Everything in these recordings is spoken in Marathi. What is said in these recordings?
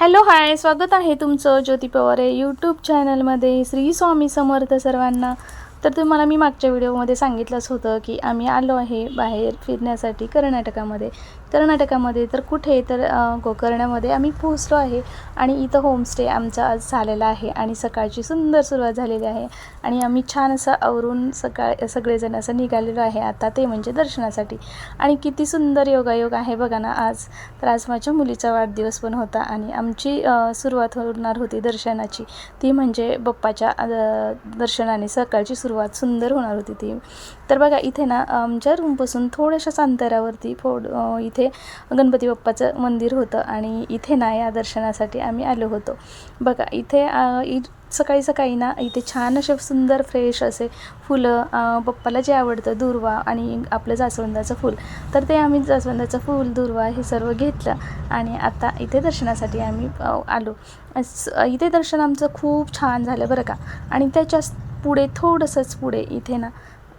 हॅलो हाय स्वागत आहे तुमचं ज्योती पवार आहे यूट्यूब चॅनलमध्ये श्री स्वामी समर्थ सर्वांना. तर तुम्हाला मी मागच्या व्हिडिओमध्ये सांगितलंच होतं की आम्ही आलो आहे बाहेर फिरण्यासाठी कर्नाटकामध्ये. कर्नाटकामध्ये तर कुठे? तर गोकर्णामध्ये आम्ही पोहोचलो आहे आणि इथं होमस्टे आमचा आज झालेला आहे आणि सकाळची सुंदर सुरुवात झालेली आहे आणि आम्ही छान असं आवरून सकाळ सगळेजण असं निघालेलो आहे आता ते म्हणजे दर्शनासाठी. आणि किती सुंदर योगायोग आहे बघा ना आज. तर आज माझ्या मुलीचा वाढदिवस पण होता आणि आमची सुरुवात होणार होती दर्शनाची. ती म्हणजे बप्पाच्या दर्शनाने सकाळची सुरुवात सुंदर होणार होती ती. तर बघा इथे ना आमच्या रूमपासून थोड्याशाच अंतरावरती फोड इथे इथे गणपती बाप्पाचं मंदिर होतं आणि इथे ना या दर्शनासाठी आम्ही आलो होतो. बघा इथे इ सकाळी सकाळी ना इथे छान असे सुंदर फ्रेश असे फुलं पप्पाला जे आवडतं दुर्वा आणि आपलं जास्वंदाचं फूल तर ते आम्ही जास्वंदाचं फूल दुर्वा हे सर्व घेतलं आणि आता इथे दर्शनासाठी आम्ही आलो. इथे दर्शन आमचं खूप छान झालं बरं का. आणि त्याच्याच पुढे थोडंसंच पुढे इथे ना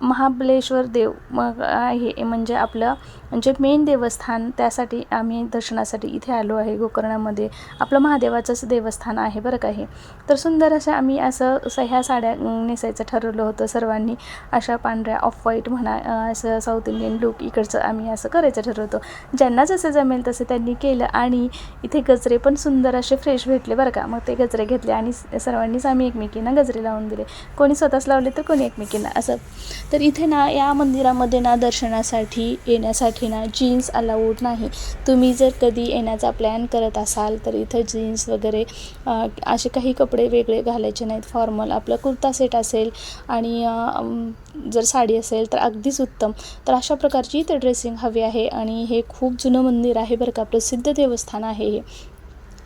महाबलेश्वर देव मग आहे म्हणजे आपलं म्हणजे मेन देवस्थान त्यासाठी आम्ही दर्शनासाठी इथे आलो आहे गोकर्णामध्ये. आपलं महादेवाचंच देवस्थान आहे बरं का हे. तर सुंदर असं आम्ही असं असं ह्या साड्या नेसायचं ठरवलं होतं सर्वांनी. अशा पांढऱ्या ऑफ व्हाईट म्हणा असं साऊथ इंडियन लुक इकडचं आम्ही असं करायचं ठरवतो ज्यांना जसं जमेल तसं त्यांनी केलं आणि इथे गजरे पण सुंदर असे फ्रेश भेटले बरं का. मग ते गजरे घेतले आणि सर्वांनीच आम्ही एकमेकींना गजरे लावून दिले. कोणी स्वतःच लावले तर कोणी एकमेकींना असं. तर इथे ना या मंदिरामध्ये ना दर्शनासाठी येण्यासाठी ना जीन्स अलाउड नाही. तुम्ही जर कधी येण्याचा प्लॅन करत असाल तर इथं जीन्स वगैरे असे काही कपडे वेगळे घालायचे नाहीत. फॉर्मल आपलं कुर्ता सेट असेल आणि जर साडी असेल तर अगदीच उत्तम. तर अशा प्रकारची इथं ड्रेसिंग हवी आहे आणि हे खूप जुनं मंदिर आहे बरं का. प्रसिद्ध देवस्थान आहे हे.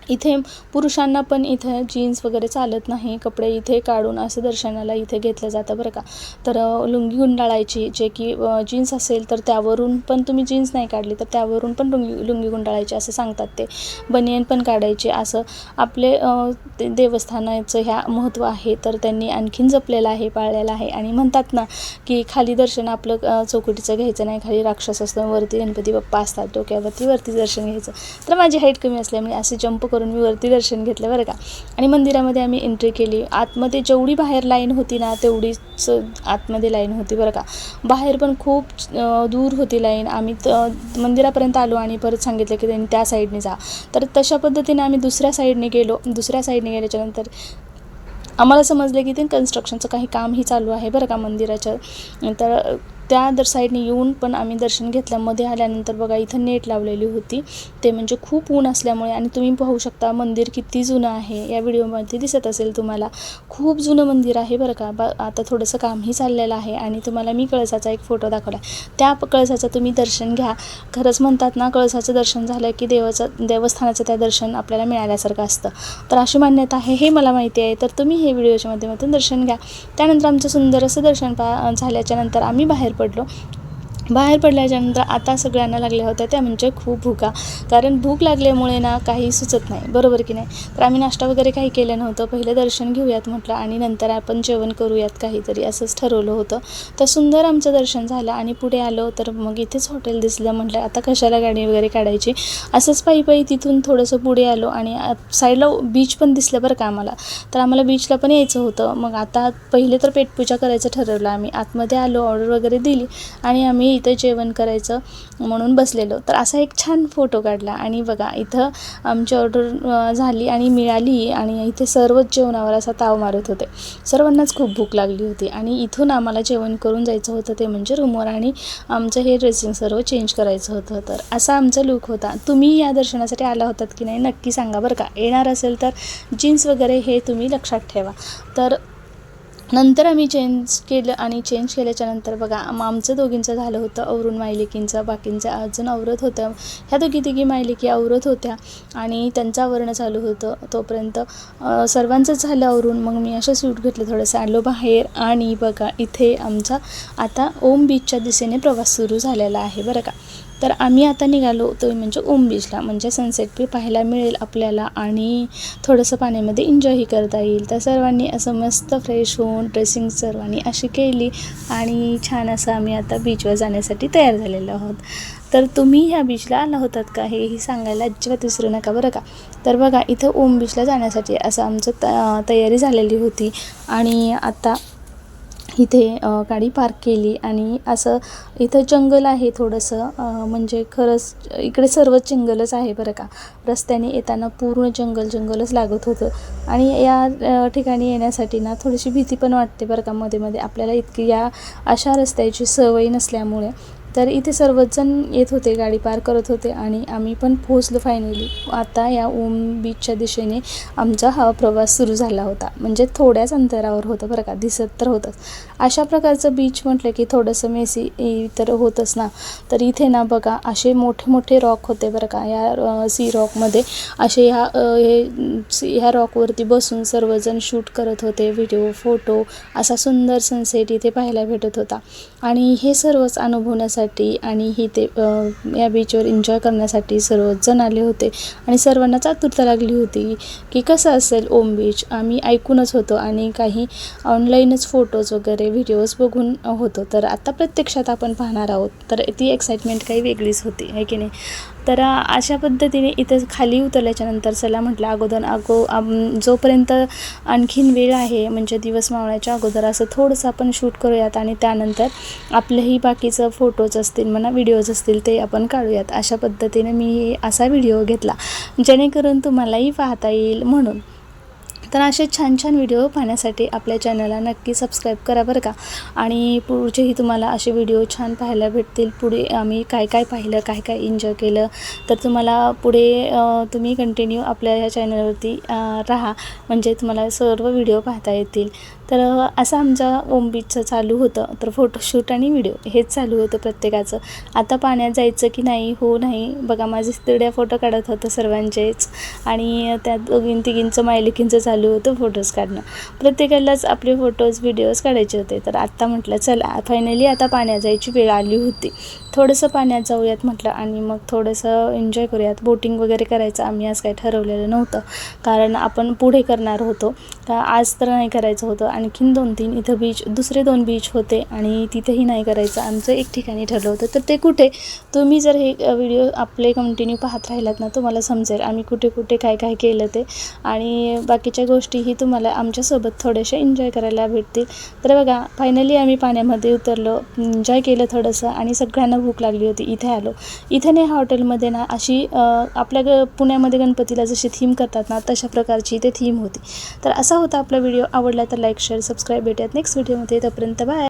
इथे पुरुषांना पण इथे जीन्स वगैरे चालत नाही कपडे इथे काढून असं दर्शनाला इथे घेतलं जातं बरं का. तर लुंगी गुंडाळायची जे की जीन्स असेल तर त्यावरून पण तुम्ही जीन्स नाही काढली तर त्यावरून पण लुंगी लुंगी गुंडाळायची असं सांगतात ते. बनियन पण काढायचे असं. आपले ते देवस्थानाचं ह्या महत्त्व आहे तर त्यांनी आणखीन जपलेलं आहे पाळलेलं आहे. आणि म्हणतात ना की खाली दर्शन आपलं चौकटीचं घ्यायचं नाही खाली राक्षस असतं वरती गणपती बाप्पा असतात डोक्यावरती वरती दर्शन घ्यायचं. तर माझी हाईट कमी असल्यामुळे असे जंप करून मी वरती दर्शन घेतलं बरं का. आणि मंदिरामध्ये आम्ही एंट्री केली. आतमध्ये जेवढी बाहेर लाईन होती ना तेवढीच आतमध्ये लाईन होती बरं का. बाहेर पण खूप दूर होती लाईन आम्ही मंदिरापर्यंत आलो आणि परत सांगितलं की त्यांनी त्या साईडने जा. तर तशा पद्धतीने आम्ही दुसऱ्या साईडने गेलो. दुसऱ्या साईडने गेल्याच्यानंतर आम्हाला समजलं की ते कन्स्ट्रक्शनचं काही कामही चालू आहे बरं का मंदिराच्या तर त्या दर साईडने येऊन पण आम्ही दर्शन घेतलं. मध्ये आल्यानंतर बघा इथं नेट लावलेली होती. ते म्हणजे खूप ऊन असल्यामुळे आणि तुम्ही पाहू शकता मंदिर किती जुनं आहे. या व्हिडिओमध्ये दिसत असेल तुम्हाला. खूप जुनं मंदिर आहे बरं का. बा आता थोडंसं कामही चाललेलं आहे आणि तुम्हाला मी कळसाचा एक फोटो दाखवला त्या कळसाचं तुम्ही दर्शन घ्या. खरंच म्हणतात ना कळसाचं दर्शन झालं की देवाचं देवस्थानाचं त्या दर्शन आपल्याला मिळाल्यासारखं असतं. तर अशी मान्यता आहे हे मला माहिती आहे. तर तुम्ही हे व्हिडिओच्या माध्यमातून दर्शन घ्या. त्यानंतर आमचं सुंदर असं दर्शन पा झाल्याच्यानंतर आम्ही बाहेर पडलो. बाहेर पडल्याच्यानंतर आता सगळ्यांना लागल्या होत्या त्या म्हणजे खूप भूका. कारण भूक लागल्यामुळे ना काही सुचत नाही. बरोबर की नाही? तर आम्ही नाश्ता वगैरे काही केलं नव्हतं. पहिलं दर्शन घेऊयात म्हटलं आणि नंतर आपण जेवण करूयात काहीतरी असंच ठरवलं होतं. तर सुंदर आमचं दर्शन झालं आणि पुढे आलो तर मग इथेच हॉटेल दिसलं म्हटलं आता कशाला गाडी वगैरे काढायची? असंच पायी पायी तिथून थोडंसं पुढे आलो आणि साईडला बीच पण दिसलं बरं का आम्हाला. तर आम्हाला बीचला पण यायचं होतं. मग आता पहिले तर पेटपूजा करायचं ठरवलं आम्ही. आतमध्ये आलो ऑर्डर वगैरे दिली आणि आम्ही इथं जेवण करायचं म्हणून बसलेलो. तर असा एक छान फोटो काढला आणि बघा इथं आमची ऑर्डर झाली आणि मिळाली आणि इथे सर्वच जेवणावर असा ताव मारत होते. सर्वांनाच खूप भूक लागली होती आणि इथून आम्हाला जेवण करून जायचं होतं ते म्हणजे रूमवर आणि आमचं हे ड्रेसिंग सर्व चेंज करायचं होतं. तर असा आमचा लुक होता. तुम्ही या दर्शनासाठी आला होतात की नाही नक्की सांगा बरं का. येणार असेल तर जीन्स वगैरे हे तुम्ही लक्षात ठेवा. तर नंतर आम्ही चेंज केलं आणि चेंज केल्याच्यानंतर बघा आमचं दोघींचं झालं होतं अवरून मायलिकींचं बाकींचं अजून अवरत होतं. ह्या दोघी तिघी मायलेकी आवरत होत्या आणि त्यांचं आवरणं चालू होतं तोपर्यंत सर्वांचं सर्वांचंच झालं आवरून. मग मी असं सूट घेतलं थोडंसं आलो बाहेर आणि बघा इथे आमचा आता ओम बीचच्या दिशेने प्रवास सुरू झालेला आहे बरं का. तर आम्ही आता निघालो तो म्हणजे ओम बीचला. म्हणजे सनसेट बी पाहायला मिळेल आपल्याला आणि थोडंसं पाण्यामध्ये एन्जॉयही करता येईल. तर सर्वांनी असं मस्त फ्रेश होऊन ड्रेसिंग सर्वांनी अशी केली आणि छान असं आम्ही आता बीचवर जाण्यासाठी तयार झालेलो आहोत. तर तुम्ही ह्या बीचला आला होतात का हेही सांगायला अजिबात विसरू नका बरं का? तर बघा इथं ओम बीचला जाण्यासाठी असं आमचं त तयारी झालेली होती आणि आता इथे गाडी पार्क केली आणि असं इथं जंगल आहे थोडंसं म्हणजे खरंच इकडे सर्वच जंगलच आहे बरं का. रस्त्याने येताना पूर्ण जंगल जंगलच लागत होतं. आणि या ठिकाणी येण्यासाठी ना थोडीशी भीती पण वाटते बरं का मध्ये मध्ये. आपल्याला इतकी या अशा रस्त्याची सवय नसल्यामुळे. तर इथे सर्वचजण येत होते गाडी पार करत होते आणि आम्ही पण पोहोचलो फायनली आता या ओम बीचच्या दिशेने आमचा हा प्रवास सुरू झाला होता. म्हणजे थोड्याच अंतरावर होतं बरं का दिसत तर होतंच. अशा प्रकारचं बीच म्हटलं की थोडंसं मेसी तर होतंच ना. तर इथे ना बघा असे मोठे मोठे रॉक होते बरं का या सी रॉकमध्ये असे ह्या हे सी ह्या रॉकवरती बसून सर्वजण शूट करत होते व्हिडिओ फोटो असा सुंदर सनसेट इथे पाहायला भेटत होता. आणि हे सर्वच अनुभवण्यासाठी आणि ही ते या बीचवर एन्जॉय करण्यासाठी सर्वजण आले होते. आणि सर्वांनाच आतुरता लागली होती की कसं असेल ओम बीच आम्ही ऐकूनच होतो आणि काही ऑनलाईनच फोटोज वगैरे व्हिडिओज बघून होतो. तर आता प्रत्यक्षात आपण पाहणार आहोत. तर ती एक्साइटमेंट काही वेगळीच होती आहे की नाही? तर अशा पद्धतीने इथं खाली उतरल्याच्या नंतर चला म्हटलं अगोदर अगो जोपर्यंत आणखीन वेळ आहे म्हणजे दिवस मावण्याच्या अगोदर असं थोडंसं आपण शूट करूयात आणि त्यानंतर आपलंही बाकीचं फोटोज असतील म्हणा व्हिडिओज असतील ते आपण काढूयात. अशा पद्धतीने मी असा व्हिडिओ घेतला. जेणेकरून तुम्हालाही पाहता येईल म्हणून. तर असे छान छान व्हिडिओ पाहण्यासाठी आपल्या चॅनलला नक्की सबस्क्राईब करा बरं का. आणि पुढचेही तुम्हाला असे व्हिडिओ छान पाहायला भेटतील. पुढे आम्ही काय काय पाहिलं काय काय एन्जॉय केलं तर तुम्हाला पुढे तुम्ही कंटिन्यू आपल्या ह्या चॅनलवरती राहा. म्हणजे तुम्हाला सर्व व्हिडिओ पाहता येतील. तर असं आमचा ओम बीचचं चालू होतं. तर फोटोशूट आणि व्हिडिओ हेच चालू होतं प्रत्येकाचं. आता पाण्यात जायचं की नाही हो नाही. बघा माझे तिरड्या फोटो काढत होतं सर्वांचेच. आणि त्या दोघीं तिघींचं मायलिकींचं चालू होतं फोटोज काढणं. प्रत्येकालाच आपले फोटोज व्हिडिओज काढायचे होते. तर आत्ता म्हटलं चला फायनली आता पाण्यात जायची वेळ आली होती. थोडंसं पाण्यात जाऊयात म्हटलं आणि मग थोडंसं एन्जॉय करूयात. बोटिंग वगैरे करायचं आम्ही आज काही ठरवलेलं नव्हतं. कारण आपण पुढे करणार होतो. का आज तर नाही करायचं होतं. आणखीन दोन तीन इथं बीच दुसरे दोन बीच होते आणि तिथेही नाही करायचं. आमचं एक ठिकाणी ठरलं होतं. तर ते कुठे? तुम्ही जर हे व्हिडिओ आपले कंटिन्यू पाहत राहिलात ना तुम्हाला समजेल आम्ही कुठे कुठे काय काय केलं ते. आणि बाकीच्या गोष्टीही तुम्हाला आमच्यासोबत थोडेसे एन्जॉय करायला भेटतील. तर बघा फायनली आम्ही पाण्यामध्ये उतरलो. एन्जॉय केलं थोडंसं आणि सगळ्यांना भूक लागली होती. इथे आलो. इथे नाही ह्या हॉटेलमध्ये ना अशी आपल्या ग पुण्यामध्ये गणपतीला जशी थीम करतात ना तशा प्रकारची इथे थीम होती. तर असा होता आपला व्हिडिओ आवडला तर लाईक शेअर सबस्क्राईब भेटूयात नेक्स्ट व्हिडिओमध्ये. तोपर्यंत बाय.